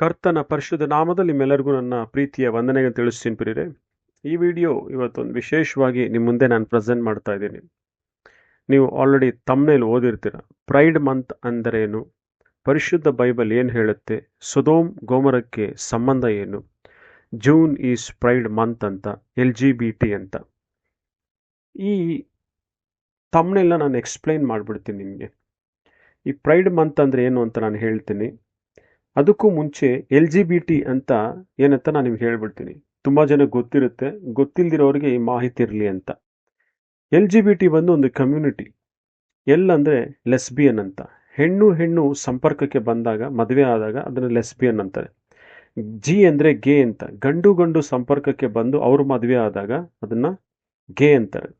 ಕರ್ತನ ಪರಿಶುದ್ಧ ನಾಮದಲ್ಲಿ ನಿಮ್ಮೆಲ್ಲರಿಗೂ ನನ್ನ ಪ್ರೀತಿಯ ವಂದನೆಗೆ ತಿಳಿಸ್ತೀನಿ ಪ್ರಿಯರೇ. ಈ ವಿಡಿಯೋ ಇವತ್ತೊಂದು ವಿಶೇಷವಾಗಿ ನಿಮ್ಮ ಮುಂದೆ ನಾನು ಪ್ರೆಸೆಂಟ್ ಮಾಡ್ತಾ ಇದ್ದೀನಿ. ನೀವು ಆಲ್ರೆಡಿ ತಮ್ಮನೇಲಿ ಓದಿರ್ತೀರ. ಪ್ರೈಡ್ ಮಂತ್ ಅಂದರೇನು? ಪರಿಶುದ್ಧ ಬೈಬಲ್ ಏನು ಹೇಳುತ್ತೆ? ಸುದೋಮ್ ಗೋಮರಕ್ಕೆ ಸಂಬಂಧ ಏನು? ಜೂನ್ ಈಸ್ ಪ್ರೈಡ್ ಮಂತ್ ಅಂತ ಎಲ್ ಜಿ ಬಿ ಟಿ ಅಂತ. ಈ ತಮ್ಮನೆಲ್ಲ ನಾನು ಎಕ್ಸ್ಪ್ಲೈನ್ ಮಾಡಿಬಿಡ್ತೀನಿ ನಿಮಗೆ. ಈ ಪ್ರೈಡ್ ಮಂತ್ ಅಂದರೆ ಏನು ಅಂತ ನಾನು ಹೇಳ್ತೀನಿ. ಅದಕ್ಕೂ ಮುಂಚೆ ಎಲ್ ಜಿ ಬಿ ಟಿ ಅಂತ ಏನಂತ ನಾನು ನಿಮ್ಗೆ ಹೇಳ್ಬಿಡ್ತೀನಿ. ತುಂಬ ಜನ ಗೊತ್ತಿರುತ್ತೆ. ಗೊತ್ತಿಲ್ದಿರೋರಿಗೆ ಈ ಮಾಹಿತಿ ಇರಲಿ ಅಂತ. ಎಲ್ ಜಿ ಬಿ ಟಿ ಬಂದು ಒಂದು ಕಮ್ಯುನಿಟಿ ಎಲ್ ಅಂದರೆ ಲೆಸ್ಬಿಯನ್ ಅಂತ. ಹೆಣ್ಣು ಹೆಣ್ಣು ಸಂಪರ್ಕಕ್ಕೆ ಬಂದಾಗ, ಮದುವೆ ಆದಾಗ ಅದನ್ನು ಲೆಸ್ಬಿಯನ್ ಅಂತಾರೆ. ಜಿ ಅಂದರೆ ಗೇ ಅಂತ. ಗಂಡು ಗಂಡು ಸಂಪರ್ಕಕ್ಕೆ ಬಂದು ಅವರು ಮದುವೆ ಆದಾಗ ಅದನ್ನು ಗೆ ಅಂತಾರೆ.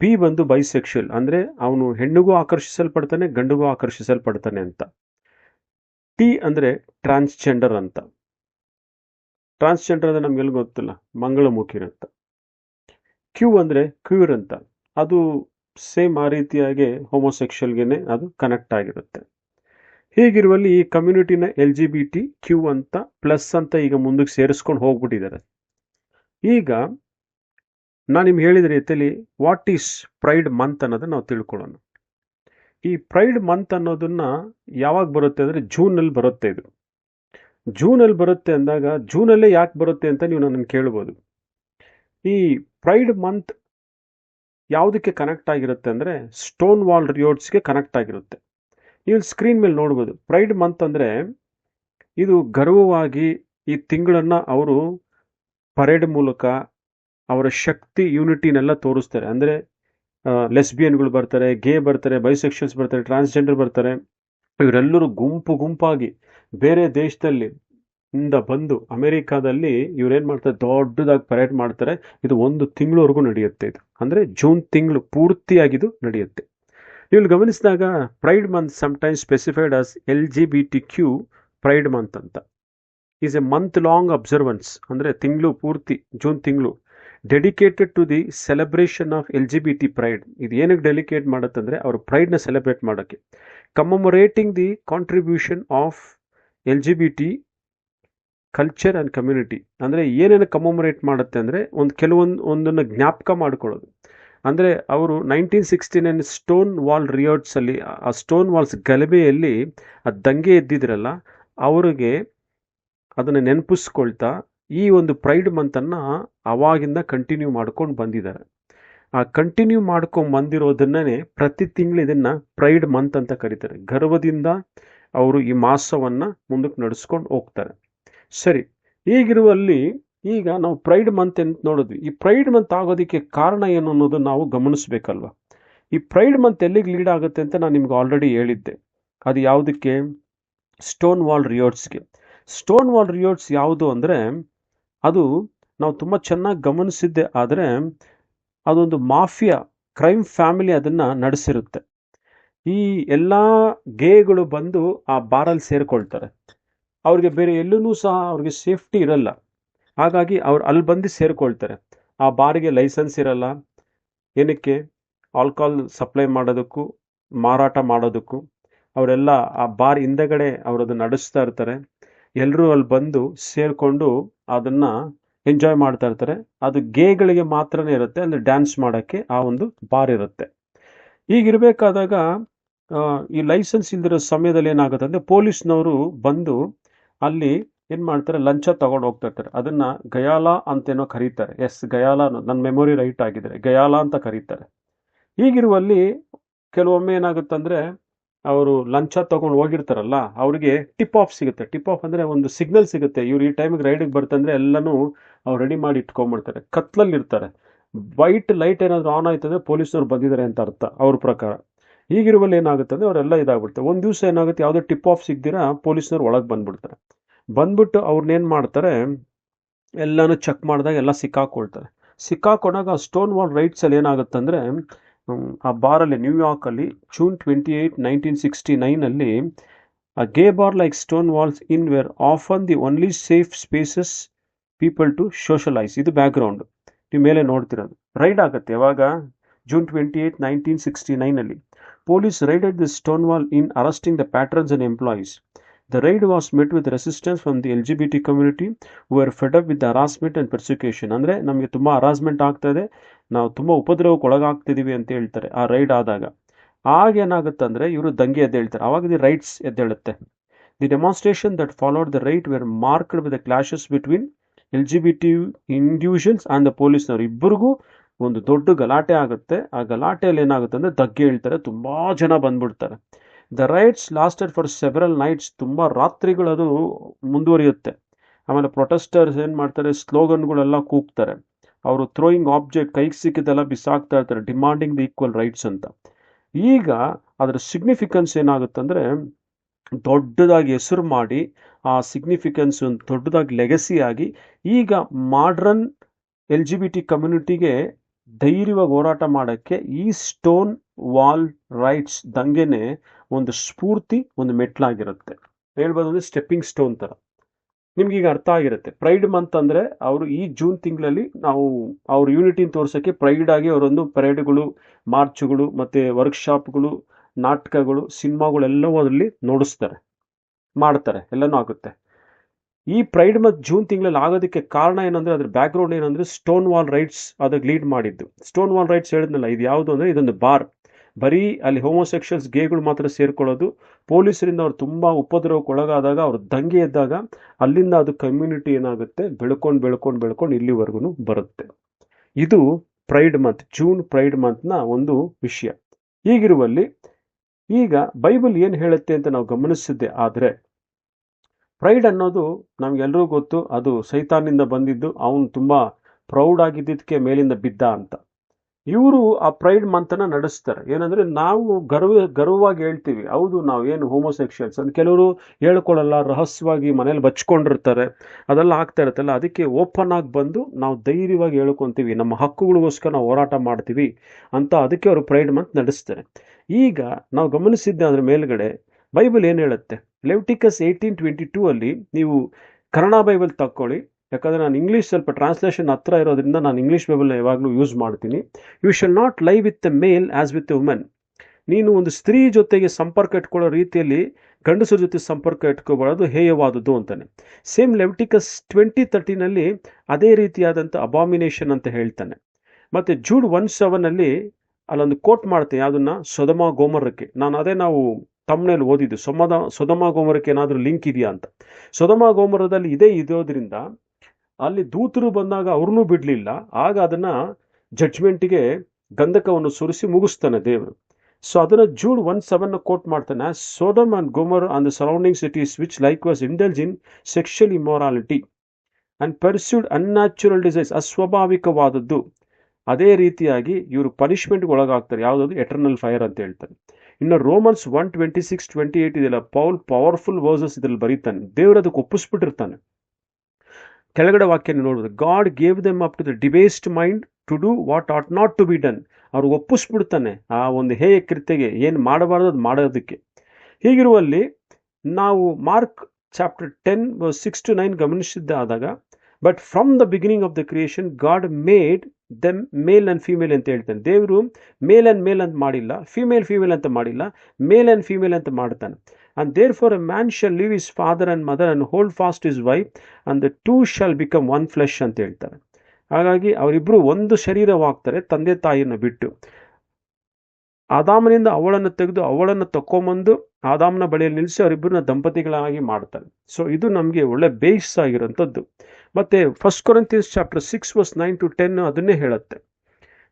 ಬಿ ಬಂದು ಬೈಸೆಕ್ಷುಯಲ್ ಅಂದರೆ ಅವನು ಹೆಣ್ಣಿಗೂ ಆಕರ್ಷಿಸಲ್ಪಡ್ತಾನೆ, ಗಂಡಿಗೂ ಆಕರ್ಷಿಸಲ್ಪಡ್ತಾನೆ ಅಂತ. ಟಿ ಅಂದರೆ ಟ್ರಾನ್ಸ್ಜೆಂಡರ್ ಅಂತ. ಟ್ರಾನ್ಸ್ಜೆಂಡರ್ ಅಂದರೆ ನಮಗೆಲ್ಲ ಗೊತ್ತಿಲ್ಲ? ಮಂಗಳಮುಖಿ ಅಂತ. ಕ್ಯೂ ಅಂದರೆ ಕ್ಯೂರ್ ಅಂತ. ಅದು ಸೇಮ್ ಆ ರೀತಿಯಾಗಿ ಹೋಮೋಸೆಕ್ಷಲ್ಗೆ ಅದು ಕನೆಕ್ಟ್ ಆಗಿರುತ್ತೆ. ಹೀಗಿರುವಲ್ಲಿ ಈ ಕಮ್ಯುನಿಟಿನ L G B T Q ಅಂತ ಪ್ಲಸ್ ಅಂತ ಈಗ ಮುಂದಕ್ಕೆ ಸೇರಿಸ್ಕೊಂಡು ಹೋಗ್ಬಿಟ್ಟಿದ್ದಾರೆ. ಈಗ ನಾನು ನಿಮ್ಗೆ ಹೇಳಿದ ರೀತಿಯಲ್ಲಿ ವಾಟ್ ಈಸ್ ಪ್ರೈಡ್ ಮಂತ್ ಅನ್ನೋದನ್ನ ನಾವು ತಿಳ್ಕೊಳ್ಳೋಣ. ಈ ಪ್ರೈಡ್ ಮಂತ್ ಅನ್ನೋದನ್ನ ಯಾವಾಗ ಬರುತ್ತೆ ಅಂದರೆ ಜೂನಲ್ಲಿ ಬರುತ್ತೆ ಇದು. ಜೂನಲ್ಲಿ ಬರುತ್ತೆ ಅಂದಾಗ ಜೂನಲ್ಲೇ ಯಾಕೆ ಬರುತ್ತೆ ಅಂತ ನೀವು ನನ್ನನ್ನು ಕೇಳ್ಬೋದು. ಈ ಪ್ರೈಡ್ ಮಂತ್ ಯಾವುದಕ್ಕೆ ಕನೆಕ್ಟ್ ಆಗಿರುತ್ತೆ ಅಂದರೆ ಸ್ಟೋನ್ ವಾಲ್ ರಿಯೋಡ್ಸ್ಗೆ ಕನೆಕ್ಟ್ ಆಗಿರುತ್ತೆ. ನೀವು ಸ್ಕ್ರೀನ್ ಮೇಲೆ ನೋಡ್ಬೋದು. ಪ್ರೈಡ್ ಮಂತ್ ಅಂದರೆ ಇದು ಗರ್ವವಾಗಿ ಈ ತಿಂಗಳನ್ನು ಅವರು ಪರೇಡ್ ಮೂಲಕ ಅವರ ಶಕ್ತಿ ಯೂನಿಟಿನೆಲ್ಲ ತೋರಿಸ್ತಾರೆ. ಅಂದರೆ ಲೆಸ್ಬಿಯನ್ಗಳು ಬರ್ತಾರೆ ಗೇ ಬರ್ತಾರೆ ಬೈಸೆಕ್ಷನ್ಸ್ ಬರ್ತಾರೆ ಟ್ರಾನ್ಸ್ಜೆಂಡರ್ ಬರ್ತಾರೆ. ಇವರೆಲ್ಲರೂ ಗುಂಪು ಗುಂಪಾಗಿ ಬೇರೆ ದೇಶದಲ್ಲಿ ಇಂದ ಬಂದು ಅಮೆರಿಕಾದಲ್ಲಿ ಇವ್ರೇನು ಮಾಡ್ತಾರೆ, ದೊಡ್ಡದಾಗಿ ಪರೇಡ್ ಮಾಡ್ತಾರೆ. ಇದು ಒಂದು ತಿಂಗಳವರೆಗೂ ನಡೆಯುತ್ತೆ ಇದು. ಅಂದರೆ ಜೂನ್ ತಿಂಗಳು ಪೂರ್ತಿಯಾಗಿದ್ದು ನಡೆಯುತ್ತೆ. ನೀವು ಗಮನಿಸಿದಾಗ pride month sometimes specified as L G B T Q pride month ಅಂತ. Is a month long observance ಅಂದರೆ ತಿಂಗಳು ಪೂರ್ತಿ, ಜೂನ್ ತಿಂಗಳು dedicated to the celebration of L G B T pride ಇದು ಏನಕ್ಕೆ ಡೆಲಿಕೇಟ್ ಮಾಡುತ್ತಂದರೆ ಅವ್ರ ಪ್ರೈಡ್ನ ಸೆಲೆಬ್ರೇಟ್ ಮಾಡೋಕ್ಕೆ. Commemorating the contribution of L G B T culture and community ಅಂದರೆ ಏನೇನು ಕಮಮೊರೇಟ್ ಮಾಡುತ್ತೆ ಅಂದರೆ ಒಂದು ಕೆಲವೊಂದು ಒಂದನ್ನು ಜ್ಞಾಪಕ ಮಾಡ್ಕೊಳ್ಳೋದು. ಅಂದರೆ ಅವರು nineteen sixty nine Stonewall ರಿಯೋಟ್ಸಲ್ಲಿ ಆ ಸ್ಟೋನ್ ವಾಲ್ಸ್ ಗಲಭೆಯಲ್ಲಿ ಆ ದಂಗೆ ಎದ್ದಿದ್ರಲ್ಲ, ಅವರಿಗೆ ಅದನ್ನು ನೆನಪಿಸ್ಕೊಳ್ತಾ ಈ ಒಂದು ಪ್ರೈಡ್ ಮಂತನ್ನು ಅವಾಗಿಂದ ಕಂಟಿನ್ಯೂ ಮಾಡ್ಕೊಂಡು ಬಂದಿದ್ದಾರೆ. ಆ ಕಂಟಿನ್ಯೂ ಮಾಡ್ಕೊಂಡು ಬಂದಿರೋದನ್ನೇ ಪ್ರತಿ ತಿಂಗಳು ಇದನ್ನು ಪ್ರೈಡ್ ಮಂತ್ ಅಂತ ಕರೀತಾರೆ. ಗರ್ವದಿಂದ ಅವರು ಈ ಮಾಸವನ್ನು ಮುಂದಕ್ಕೆ ನಡೆಸ್ಕೊಂಡು ಹೋಗ್ತಾರೆ. ಸರಿ ಈಗಿರುವಲ್ಲಿ ಈಗ ನಾವು ಪ್ರೈಡ್ ಮಂತ್ ಅಂತ ನೋಡಿದ್ವಿ. ಈ ಪ್ರೈಡ್ ಮಂತ್ ಆಗೋದಕ್ಕೆ ಕಾರಣ ಏನು ಅನ್ನೋದು ನಾವು ಗಮನಿಸ್ಬೇಕಲ್ವ? ಈ ಪ್ರೈಡ್ ಮಂತ್ ಎಲ್ಲಿಗೆ ಲೀಡ್ ಆಗುತ್ತೆ ಅಂತ ನಾನು ನಿಮ್ಗೆ ಆಲ್ರೆಡಿ ಹೇಳಿದ್ದೆ. ಅದು ಯಾವುದಕ್ಕೆ? ಸ್ಟೋನ್ ವಾಲ್ ರಿಯೋಟ್ಸ್ಗೆ ಸ್ಟೋನ್ ವಾಲ್ ರಿಯೋಟ್ಸ್ ಯಾವುದು ಅಂದರೆ ಅದು ನಾವು ತುಂಬ ಚೆನ್ನಾಗಿ ಗಮನಿಸಿದ್ದೆ ಆದರೆ ಅದೊಂದು ಮಾಫಿಯಾ, ಕ್ರೈಮ್ ಫ್ಯಾಮಿಲಿ ಅದನ್ನು ನಡೆಸಿರುತ್ತೆ. ಈ ಎಲ್ಲ ಗೇಗಳು ಬಂದು ಆ ಬಾರಲ್ಲಿ ಸೇರಿಕೊಳ್ತಾರೆ. ಅವ್ರಿಗೆ ಬೇರೆ ಎಲ್ಲೂ ಸಹ ಅವ್ರಿಗೆ ಸೇಫ್ಟಿ ಇರಲ್ಲ. ಹಾಗಾಗಿ ಅವ್ರು ಅಲ್ಲಿ ಬಂದು ಸೇರಿಕೊಳ್ತಾರೆ. ಆ ಬಾರಿಗೆ ಲೈಸೆನ್ಸ್ ಇರಲ್ಲ. ಏನಕ್ಕೆ? ಆಲ್ಕೋಹಾಲ್ ಸಪ್ಲೈ ಮಾಡೋದಕ್ಕೂ, ಮಾರಾಟ ಮಾಡೋದಕ್ಕೂ. ಅವರೆಲ್ಲ ಆ ಬಾರ್ ಹಿಂದೆಗಡೆ ಅವರದು ನಡೆಸ್ತಾ ಇರ್ತಾರೆ. ಎಲ್ಲರೂ ಅಲ್ಲಿ ಬಂದು ಸೇರಿಕೊಂಡು ಅದನ್ನು ಎಂಜಾಯ್ ಮಾಡ್ತಾ ಇರ್ತಾರೆ. ಅದು ಗೇಗಳಿಗೆ ಮಾತ್ರನೇ ಇರುತ್ತೆ ಅಂದರೆ ಡ್ಯಾನ್ಸ್ ಮಾಡೋಕ್ಕೆ ಆ ಒಂದು ಬಾರ್ ಇರುತ್ತೆ. ಈಗಿರಬೇಕಾದಾಗ ಈ ಲೈಸೆನ್ಸ್ ಇಲ್ದಿರೋ ಸಮಯದಲ್ಲಿ ಏನಾಗುತ್ತೆ ಅಂದರೆ ಪೊಲೀಸ್ನವರು ಬಂದು ಅಲ್ಲಿ ಏನು ಮಾಡ್ತಾರೆ, ಲಂಚ ತಗೊಂಡು ಹೋಗ್ತಾ ಇರ್ತಾರೆ. ಅದನ್ನು ಗಯಾಲ ಅಂತೇನೋ ಕರೀತಾರೆ. ಎಸ್, ಗಯಾಲ ನನ್ನ ಮೆಮೊರಿ ರೈಟ್ ಆಗಿದ್ದಾರೆ ಗಯಾಲ ಅಂತ ಕರೀತಾರೆ. ಹೀಗಿರುವಲ್ಲಿ ಕೆಲವೊಮ್ಮೆ ಏನಾಗುತ್ತಂದರೆ ಅವರು ಲಂಚ ತಗೊಂಡು ಹೋಗಿರ್ತಾರಲ್ಲ, ಅವರಿಗೆ ಟಿಪ್ ಆಫ್ ಸಿಗುತ್ತೆ. ಟಿಪ್ ಆಫ್ ಅಂದರೆ ಒಂದು ಸಿಗ್ನಲ್ ಸಿಗುತ್ತೆ. ಇವ್ರು ಈ ಟೈಮಿಗೆ ರೈಡಿಗೆ ಬರ್ತಂದ್ರೆ ಎಲ್ಲನೂ ಅವ್ರು ರೆಡಿ ಮಾಡಿ ಇಟ್ಕೊಂಡ್ಬಿಡ್ತಾರೆ. ಕತ್ಲಲ್ಲಿರ್ತಾರೆ. ವೈಟ್ ಲೈಟ್ ಏನಾದರೂ ಆನ್ ಆಯ್ತು ಅಂದರೆ ಪೊಲೀಸ್ನವ್ರು ಬಂದಿದ್ದಾರೆ ಅಂತ ಅರ್ಥ ಅವ್ರ ಪ್ರಕಾರ. ಈಗಿರುವಲ್ಲಿ ಏನಾಗುತ್ತೆ ಅಂದರೆ ಅವರೆಲ್ಲ ಇದಾಗ್ಬಿಡ್ತಾರೆ. ಒಂದು ದಿವಸ ಏನಾಗುತ್ತೆ, ಯಾವುದೋ ಟಿಪ್ ಆಫ್ ಸಿಗ್ದಿರಾ ಪೊಲೀಸ್ನವ್ರು ಒಳಗೆ ಬಂದ್ಬಿಡ್ತಾರೆ. ಬಂದ್ಬಿಟ್ಟು ಅವ್ರನ್ನೇನು ಮಾಡ್ತಾರೆ, ಎಲ್ಲನೂ ಚೆಕ್ ಮಾಡಿದಾಗ ಎಲ್ಲ ಸಿಕ್ಕಾಕೊಳ್ತಾರೆ. ಸಿಕ್ಕಾಕೊಂಡಾಗ ಸ್ಟೋನ್ ವಾಲ್ ರೈಟ್ಸಲ್ಲಿ ಏನಾಗುತ್ತೆ ಅಂದರೆ ಆ ಬಾರಲ್ಲಿ ನ್ಯೂಯಾರ್ಕಲ್ಲಿ June twenty eight nineteen sixty ನೈನಲ್ಲಿ ಆ gay bar like Stonewalls Inn where often the only safe spaces people to socialise ಇದು ಬ್ಯಾಕ್ಗ್ರೌಂಡ್ ನೀವು ಮೇಲೆ ನೋಡ್ತಿರೋದು. ರೈಡ್ ಆಗುತ್ತೆ ಯಾವಾಗ? June twenty eight nineteen sixty ನೈನಲ್ಲಿ police raided the Stonewall Inn arresting the patrons and employees The raid was met with resistance from the LGBT community, who were fed up with the harassment and persecution. ಅಂದರೆ ನಮಗೆ ತುಂಬ harassment ಆಗ್ತಾ ಇದೆ. ನಾವು ತುಂಬ ಉಪದ್ರವಕ್ಕೆ ಒಳಗಾಗ್ತಿದ್ದೀವಿ ಅಂತ ಹೇಳ್ತಾರೆ ಆ ರೈಡ್ ಆದಾಗ. ಆಗ ಏನಾಗುತ್ತೆ ಅಂದರೆ ಇವರು ದಂಗೆ ಎದ್ದೇಳ್ತಾರೆ ಆವಾಗ the riots ಎದ್ದೇಳುತ್ತೆ the demonstration that followed the riot were marked with the clashes between L G B T individuals and the ಪೊಲೀಸ್ನವರು ಇಬ್ಬರಿಗೂ ಒಂದು ದೊಡ್ಡ ಗಲಾಟೆ ಆಗುತ್ತೆ. ಆ ಗಲಾಟೆಯಲ್ಲಿ ಏನಾಗುತ್ತೆ ಅಂದರೆ ದಗ್ಗೆ ಹೇಳ್ತಾರೆ. ತುಂಬ ಜನ ಬಂದ್ಬಿಡ್ತಾರೆ. The riots lasted for several nights ತುಂಬ ರಾತ್ರಿಗಳು ಅದು ಮುಂದುವರಿಯುತ್ತೆ. ಆಮೇಲೆ ಪ್ರೊಟೆಸ್ಟರ್ಸ್ ಏನು ಮಾಡ್ತಾರೆ? ಸ್ಲೋಗನ್ಗಳೆಲ್ಲ ಕೂಗ್ತಾರೆ. ಅವರು ಥ್ರೋಯಿಂಗ್ ಆಬ್ಜೆಕ್ಟ್ ಕೈಗೆ ಸಿಕ್ಕಿದೆಲ್ಲ ಬಿಸಾಕ್ತಾ ಇರ್ತಾರೆ. ಡಿಮಾಂಡಿಂಗ್ ದ ಈಕ್ವಲ್ ರೈಟ್ಸ್ ಅಂತ. ಈಗ ಅದರ ಸಿಗ್ನಿಫಿಕೆನ್ಸ್ ಏನಾಗುತ್ತಂದರೆ, ದೊಡ್ಡದಾಗಿ ಹೆಸರು ಮಾಡಿ, ಆ ಸಿಗ್ನಿಫಿಕೆನ್ಸ್ ಒಂದು ದೊಡ್ಡದಾಗಿ ಲೆಗಸಿಯಾಗಿ ಈಗ modern L G B T ಕಮ್ಯುನಿಟಿಗೆ ಧೈರ್ಯವಾಗಿ ಹೋರಾಟ ಮಾಡೋಕ್ಕೆ ಈ ಸ್ಟೋನ್ ವಾಲ್ ರೈಟ್ಸ್ ದಂಗೆನೆ ಒಂದು ಸ್ಫೂರ್ತಿ, ಒಂದು ಮೆಟ್ಲಾಗಿರುತ್ತೆ. ಹೇಳ್ಬೋದು ಅಂದರೆ ಸ್ಟೆಪ್ಪಿಂಗ್ ಸ್ಟೋನ್ ಥರ ನಿಮ್ಗೆ ಈಗ ಅರ್ಥ ಆಗಿರುತ್ತೆ. ಪ್ರೈಡ್ ಮಂತ್ ಅಂದರೆ ಅವರು ಈ ಜೂನ್ ತಿಂಗಳಲ್ಲಿ ನಾವು ಅವ್ರ ಯೂನಿಟಿನ ತೋರ್ಸೋಕ್ಕೆ ಪ್ರೈಡ್ ಆಗಿ ಅವರೊಂದು ಪರೇಡ್ಗಳು ಮಾರ್ಚ್ಗಳು ಮತ್ತು ವರ್ಕ್ಶಾಪ್ಗಳು ನಾಟಕಗಳು, ಸಿನಿಮಾಗಳೆಲ್ಲವೂ ಅದರಲ್ಲಿ ನೋಡಿಸ್ತಾರೆ, ಮಾಡ್ತಾರೆ, ಎಲ್ಲನೂ ಆಗುತ್ತೆ. ಈ ಪ್ರೈಡ್ ಮತ್ತು ಜೂನ್ ತಿಂಗಳಲ್ಲಿ ಆಗೋದಕ್ಕೆ ಕಾರಣ ಏನಂದರೆ ಅದ್ರ ಬ್ಯಾಕ್ಗ್ರೌಂಡ್ ಏನಂದರೆ ಸ್ಟೋನ್ ವಾಲ್ ರೈಟ್ಸ್ ಅದಕ್ಕೆ ಲೀಡ್ ಮಾಡಿದ್ದು. ಸ್ಟೋನ್ ವಾಲ್ ರೈಟ್ಸ್ ಹೇಳಿದ್ನಲ್ಲ ಇದು ಯಾವುದು ಅಂದರೆ ಇದೊಂದು ಬಾರ್ ಬರೀ ಅಲ್ಲಿ ಹೋಮೋಸೆಕ್ಷಲ್ಸ್ ಗೇಗಳು ಮಾತ್ರ ಸೇರ್ಕೊಳ್ಳೋದು. ಪೊಲೀಸರಿಂದ ಅವ್ರು ತುಂಬ ಉಪದ್ರವಕ್ಕೊಳಗಾದಾಗ ಅವ್ರು ದಂಗೆ ಎದ್ದಾಗ ಅಲ್ಲಿಂದ ಅದು ಕಮ್ಯುನಿಟಿ ಏನಾಗುತ್ತೆ? ಬೆಳ್ಕೊಂಡು ಬೆಳ್ಕೊಂಡು ಬೆಳ್ಕೊಂಡು ಇಲ್ಲಿವರೆಗೂ ಬರುತ್ತೆ. ಇದು ಪ್ರೈಡ್ ಮಂತ್ ಜೂನ್ ಪ್ರೈಡ್ ಮಂತ್ನ ಒಂದು ವಿಷಯ. ಈಗಿರುವಲ್ಲಿ ಈಗ ಬೈಬಲ್ ಏನು ಹೇಳುತ್ತೆ ಅಂತ ನಾವು ಗಮನಿಸಿದ್ದೆ ಆದರೆ ಪ್ರೈಡ್ ಅನ್ನೋದು ನಮ್ಗೆಲ್ರಿಗೂ ಗೊತ್ತು. ಅದು ಸೈತಾನಿಂದ ಬಂದಿದ್ದು. ಅವನು ತುಂಬ ಪ್ರೌಡ್ ಆಗಿದ್ದಕ್ಕೆ ಮೇಲಿಂದ ಬಿದ್ದ ಅಂತ. ಇವರು ಆ ಪ್ರೈಡ್ ಮಂತನ್ನು ನಡೆಸ್ತಾರೆ. ಏನಂದ್ರೆ ನಾವು ಗರ್ವ, ಗರ್ವವಾಗಿ ಹೇಳ್ತೀವಿ, ಹೌದು, ನಾವು ಏನು ಹೋಮೋಸೆಕ್ಷಲ್ಸ್ ಅಂತ ಕೆಲವರು ಹೇಳ್ಕೊಳ್ಳಲ್ಲ, ರಹಸ್ಯವಾಗಿ ಮನೇಲಿ ಬಚ್ಕೊಂಡಿರ್ತಾರೆ, ಅದೆಲ್ಲ ಆಗ್ತಾ ಇರುತ್ತಲ್ಲ, ಅದಕ್ಕೆ ಓಪನ್ ಆಗಿ ಬಂದು ನಾವು ಧೈರ್ಯವಾಗಿ ಹೇಳ್ಕೊತೀವಿ, ನಮ್ಮ ಹಕ್ಕುಗಳಿಗೋಸ್ಕರ ನಾವು ಹೋರಾಟ ಮಾಡ್ತೀವಿ ಅಂತ ಅದಕ್ಕೆ ಅವರು ಪ್ರೈಡ್ ಮಂತ್ ನಡೆಸ್ತಾರೆ. ಈಗ ನಾವು ಗಮನಿಸಿದ್ದೆ ಅದರ ಮೇಲ್ಗಡೆ, ಬೈಬಲ್ ಏನು ಹೇಳುತ್ತೆ? ಲೆವ್ಟಿಕಸ್ ಏಯ್ಟೀನ್ ಟ್ವೆಂಟಿ ಟೂ ಅಲ್ಲಿ ನೀವು ಕನ್ನಡ ಬೈಬಲ್ ತಕ್ಕೊಳ್ಳಿ ಯಾಕಂದರೆ ನಾನು ಇಂಗ್ಲೀಷ್ ಸ್ವಲ್ಪ ಟ್ರಾನ್ಸ್ಲೇಷನ್ ಹತ್ರ ಇರೋದ್ರಿಂದ ನಾನು ಇಂಗ್ಲೀಷ್ ಬೈಬಲ್ನ ಯಾವಾಗಲೂ ಯೂಸ್ ಮಾಡ್ತೀನಿ. You shall not live with a male as with women ನೀನು ಒಂದು ಸ್ತ್ರೀ ಜೊತೆಗೆ ಸಂಪರ್ಕ ಇಟ್ಕೊಳ್ಳೋ ರೀತಿಯಲ್ಲಿ ಗಂಡಸರ ಜೊತೆ ಸಂಪರ್ಕ ಇಟ್ಕೋಬಾರದು, ಹೇಯವಾದದ್ದು ಅಂತಾನೆ. ಸೇಮ್ ಲೆವ್ಟಿಕಸ್ ಟ್ವೆಂಟಿ ತರ್ಟಿನಲ್ಲಿ ಅದೇ ರೀತಿಯಾದಂಥ ಅಬಾಮಿನೇಷನ್ ಅಂತ ಹೇಳ್ತಾನೆ. ಮತ್ತು ಜೂಡ್ ಒನ್ ಸೆವೆನಲ್ಲಿ ಅಲ್ಲೊಂದು ಕೋಟ್ ಮಾಡ್ತೀನಿ ಅದನ್ನು ಸೊದಮ ಗೋಮರಕ್ಕೆ. ನಾನು ಅದೇ ನಾವು ತಮ್ಮನೇಲಿ ಓದಿದ್ದು, ಸೊಮದ, ಸೊದಮ ಗೋಮರಕ್ಕೆ ಏನಾದರೂ ಲಿಂಕ್ ಇದೆಯಾ ಅಂತ. ಸೊದಮ ಗೋಮರದಲ್ಲಿ ಇದೇ ಇರೋದ್ರಿಂದ ಅಲ್ಲಿ ದೂತರು ಬಂದಾಗ ಅವ್ರನ್ನೂ ಬಿಡಲಿಲ್ಲ. ಆಗ ಅದನ್ನು ಜಡ್ಜ್ಮೆಂಟಿಗೆ ಗಂಧಕವನ್ನು ಸುರಿಸಿ ಮುಗಿಸ್ತಾನೆ ದೇವರು. ಸೊ ಅದನ್ನು ಜೂಡ್ ಒನ್ ಸೆವೆನ್ ಕೋಟ್ ಮಾಡ್ತಾನೆ Sodom and Gomorrah on the surrounding cities which like was indulge in sexual immorality and pursued unnatural desires ಅಸ್ವಾಭಾವಿಕವಾದದ್ದು. ಅದೇ ರೀತಿಯಾಗಿ ಇವರು ಪನಿಷ್ಮೆಂಟ್ಗೆ ಒಳಗಾಗ್ತಾರೆ. ಯಾವುದಾದ್ರು ಎಟರ್ನಲ್ ಫೈರ್ ಅಂತ ಹೇಳ್ತಾರೆ. ಇನ್ನು Romans one twenty six twenty eight ಇದೆಯಲ್ಲ ಪೌಲ್ ಪವರ್ಫುಲ್ ವರ್ಸಸ್ ಇದ್ರಲ್ಲಿ ಬರೀತಾನೆ. ದೇವರು ಅದಕ್ಕೆ ಒಪ್ಪಿಸ್ಬಿಟ್ಟಿರ್ತಾನೆ. ಕೆಳಗಡೆ ವಾಕ್ಯ ನೋಡಿದ್ರೆ God gave them up to the debased mind to do what ought not to be done ಅವ್ರಿಗೆ ಒಪ್ಪಿಸ್ಬಿಡ್ತಾನೆ ಆ ಒಂದು ಹೇಯ ಕೃತ್ಯಗೆ. ಏನು ಮಾಡಬಾರ್ದು ಅದು ಮಾಡೋದಕ್ಕೆ. ಹೀಗಿರುವಲ್ಲಿ ನಾವು Mark chapter ten, six to nine ಗಮನಿಸಿದ್ದ ಆದಾಗ but from the beginning of the creation God made them male and female ಅಂತ ಹೇಳ್ತಾನೆ. ದೇವರು ಮೇಲ್ ಆ್ಯಂಡ್ ಮೇಲ್ ಅಂತ ಮಾಡಿಲ್ಲ ಫೀಮೇಲ್ ಫೀಮೇಲ್ ಅಂತ ಮಾಡಿಲ್ಲ ಮೇಲ್ ಆ್ಯಂಡ್ ಫೀಮೇಲ್ ಅಂತ ಮಾಡ್ತಾನೆ. And therefore, a man shall leave his father and mother mother hold hold fast his wife and the two shall become one flesh ಅಂತ ಹೇಳ್ತಾರೆ. ಹಾಗಾಗಿ ಅವರಿಬ್ಬರು ಒಂದು ಶರೀರವಾಗ್ತಾರೆ ತಂದೆ ತಾಯಿಯನ್ನು ಬಿಟ್ಟು. ಆದಾಮನಿಂದ ಅವಳನ್ನು ತೆಗೆದು ಅವಳನ್ನು ತಕ್ಕೊಂಬಂದು ಆದಾಮನ ಬಳಿಯಲ್ಲಿ ನಿಲ್ಲಿಸಿ ಅವರಿಬ್ಬರನ್ನ ದಂಪತಿಗಳಾಗಿ ಮಾಡ್ತಾರೆ. ಸೊ ಇದು ನಮಗೆ ಒಳ್ಳೆ ಬೇಸ್ ಆಗಿರೋಂಥದ್ದು ಮತ್ತೆ first Corinthians chapter six verse nine to ten ಅದನ್ನೇ ಹೇಳುತ್ತೆ.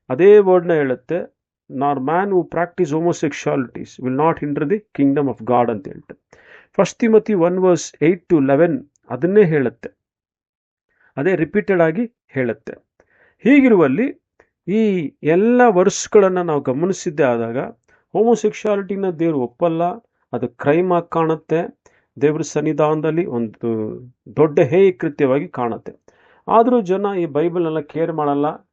ಅದೇ ವರ್ಡ್ನ ಹೇಳುತ್ತೆ nor man who practice homosexualities will not hinder the kingdom of God ಅಂತ ಹೇಳ್ತಾರೆ. First Timothy one verse eight to eleven ಅದನ್ನೇ ಹೇಳುತ್ತೆ. ಅದೇ ರಿಪೀಟೆಡ್ ಆಗಿ ಹೇಳುತ್ತೆ. ಹೀಗಿರುವಲ್ಲಿ ಈ ಎಲ್ಲ ವರ್ಷಗಳನ್ನು ನಾವು ಗಮನಿಸಿದ್ದೇ ಆದಾಗ ಹೋಮೋಸೆಕ್ಷುಯಾಲಿಟಿನ ದೇವರು ಒಪ್ಪಲ್ಲ, ಅದು ಕ್ರೈಮ್ ಆಗಿ ಕಾಣುತ್ತೆ, ದೇವ್ರ ಸನ್ನಿಧಾನದಲ್ಲಿ ಒಂದು ದೊಡ್ಡ ಹೇಯ ಕೃತ್ಯವಾಗಿ ಕಾಣುತ್ತೆ. ಆದರೂ ಜನ ಈ ಬೈಬಲ್ನೆಲ್ಲ ಕೇರ್ ಮಾಡಲ್ಲ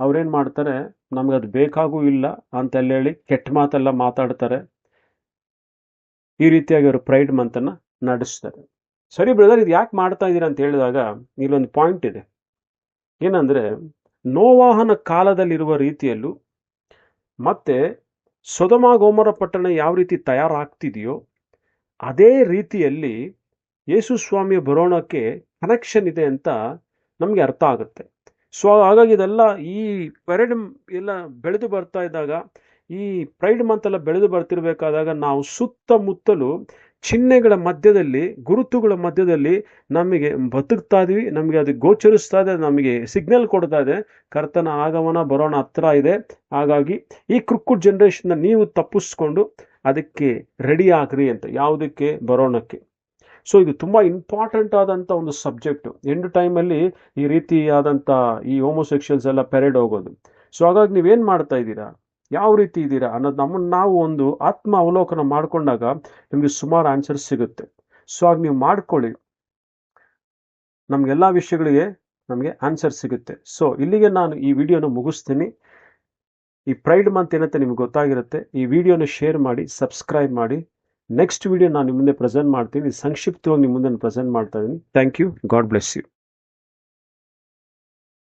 ಅವ್ರೇನು ಮಾಡ್ತಾರೆ ನಮ್ಗೆ ಅದು ಬೇಕಾಗೂ ಇಲ್ಲ ಅಂತೆಲ್ಲ ಹೇಳಿ ಕೆಟ್ಟ ಮಾತೆಲ್ಲ ಮಾತಾಡ್ತಾರೆ. ಈ ರೀತಿಯಾಗಿ ಅವರು ಪ್ರೈಡ್ ಮಂತನ್ನು ನಡೆಸ್ತಾರೆ. ಸರಿ ಬ್ರದರ್ ಇದು ಯಾಕೆ ಮಾಡ್ತಾ ಇದ್ದೀರಾ ಅಂತ ಹೇಳಿದಾಗ ಇಲ್ಲೊಂದು ಪಾಯಿಂಟ್ ಇದೆ. ಏನಂದರೆ, ನೋವಾಹನ ಕಾಲದಲ್ಲಿರುವ ರೀತಿಯಲ್ಲೂ ಮತ್ತೆ ಸೊದಮ ಗೋಮರ ಪಟ್ಟಣ ಯಾವ ರೀತಿ ತಯಾರಾಗ್ತಿದೆಯೋ, ಅದೇ ರೀತಿಯಲ್ಲಿ ಯೇಸು ಸ್ವಾಮಿಯ ಬರೋಣಕ್ಕೆ ಕನೆಕ್ಷನ್ ಇದೆ ಅಂತ ನಮಗೆ ಅರ್ಥ ಆಗುತ್ತೆ. ಸೊ ಹಾಗಾಗಿ ಇದೆಲ್ಲ ಈ ಪೆರೇಡ್ ಎಲ್ಲ ಬೆಳೆದು ಬರ್ತಾ ಇದ್ದಾಗ, ಈ ಪ್ರೈಡ್ ಮಂತ್ ಎಲ್ಲ ಬೆಳೆದು ಬರ್ತಿರ್ಬೇಕಾದಾಗ ನಾವು ಸುತ್ತಮುತ್ತಲು ಚಿಹ್ನೆಗಳ ಮಧ್ಯದಲ್ಲಿ, ಗುರುತುಗಳ ಮಧ್ಯದಲ್ಲಿ ನಮಗೆ ಬದುಕ್ತಾ ಇದೀವಿ, ನಮಗೆ ಅದು ಗೋಚರಿಸ್ತಾ ಇದೆ, ನಮಗೆ ಸಿಗ್ನಲ್ ಕೊಡ್ತಾ ಇದೆ, ಕರ್ತನ ಆಗಮನ ಬರೋಣ ಹತ್ರ ಇದೆ. ಹಾಗಾಗಿ ಈ ಕ್ರುಕ್ಕುಡ್ ಜನ್ರೇಷನ್ನ ನೀವು ತಪ್ಪಿಸ್ಕೊಂಡು ಅದಕ್ಕೆ ರೆಡಿ ಆಗ್ರಿ ಅಂತ, ಯಾವುದಕ್ಕೆ? ಬರೋಣಕ್ಕೆ. ಸೊ ಇದು ತುಂಬ ಇಂಪಾರ್ಟೆಂಟ್ ಆದಂಥ ಒಂದು ಸಬ್ಜೆಕ್ಟು ಎಂಡ್ ಟೈಮಲ್ಲಿ ಈ ರೀತಿಯಾದಂಥ ಈ ಹೋಮೋಸೆಕ್ಷಲ್ಸ್ ಎಲ್ಲ ಪೆರೇಡ್ ಹೋಗೋದು. ಸೊ ಹಾಗಾಗಿ ನೀವೇನು ಮಾಡ್ತಾ ಇದ್ದೀರಾ? ಯಾವ ರೀತಿ ಇದ್ದೀರಾ ಅನ್ನೋದು ನಮ್ಮನ್ನು ನಾವು ಒಂದು ಆತ್ಮ ಅವಲೋಕನ ಮಾಡಿಕೊಂಡಾಗ ನಿಮಗೆ ಸುಮಾರು ಆನ್ಸರ್ ಸಿಗುತ್ತೆ. ಸೊ ಆಗ ನೀವು ಮಾಡ್ಕೊಳ್ಳಿ. ನಮಗೆಲ್ಲ ವಿಷಯಗಳಿಗೆ ನಮಗೆ ಆನ್ಸರ್ ಸಿಗುತ್ತೆ. ಸೊ ಇಲ್ಲಿಗೆ ನಾನು ಈ ವಿಡಿಯೋನ ಮುಗಿಸ್ತೀನಿ. ಈ ಪ್ರೈಡ್ ಮಂತ್ ಏನಂತ ನಿಮ್ಗೆ ಗೊತ್ತಾಗಿರುತ್ತೆ. ಈ ವಿಡಿಯೋನ ಶೇರ್ ಮಾಡಿ ಸಬ್ಸ್ಕ್ರೈಬ್ ಮಾಡಿ. ನೆಕ್ಸ್ಟ್ ವಿಡಿಯೋ ನಾನು ನಿಮ್ಮ ಮುಂದೆ ಪ್ರೆಸೆಂಟ್ ಮಾಡ್ತೀನಿ. ಸಂಕ್ಷಿಪ್ತವಾಗಿ ನಿಮ್ಮ ಮುಂದೆ ಪ್ರೆಸೆಂಟ್ ಮಾಡ್ತಾ ಇದ್ದೀನಿ. Thank you God bless you